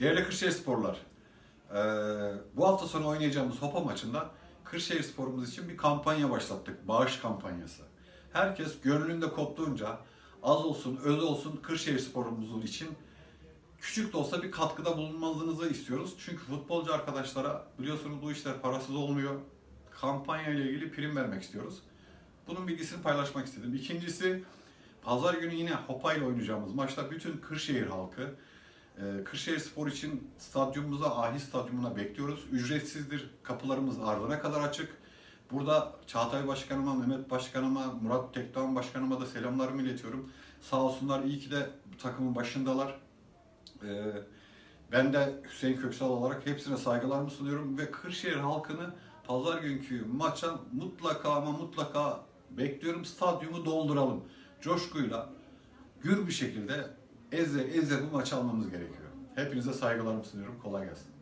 Değerli Kırşehir Sporlar, bu hafta sonu oynayacağımız Hopa maçında Kırşehir Sporumuz için bir kampanya başlattık. Bağış kampanyası. Herkes gönlünde koptuğunca az olsun, öz olsun Kırşehir Sporumuzun için küçük de olsa bir katkıda bulunmanızı istiyoruz. Çünkü futbolcu arkadaşlara biliyorsunuz bu işler parasız olmuyor. Kampanya ile ilgili prim vermek istiyoruz. Bunun bilgisini paylaşmak istedim. İkincisi, pazar günü yine Hopa ile oynayacağımız maçta bütün Kırşehir halkı Kırşehir Spor için stadyumumuza, Ahi Stadyumuna bekliyoruz. Ücretsizdir. Kapılarımız ardına kadar açık. Burada Çağatay Başkanıma, Mehmet Başkanıma, Murat Tekdoğan Başkanıma da selamlarımı iletiyorum. Sağ olsunlar iyi ki de takımın başındalar. Ee, ben de Hüseyin Köksal olarak hepsine saygılarımı sunuyorum ve Kırşehir halkını pazar günkü maça mutlaka ama mutlaka bekliyorum. Stadyumu dolduralım. Coşkuyla, gür bir şekilde eze eze bu maçı almamız gerekiyor. Hepinize saygılarımı sunuyorum. Kolay gelsin.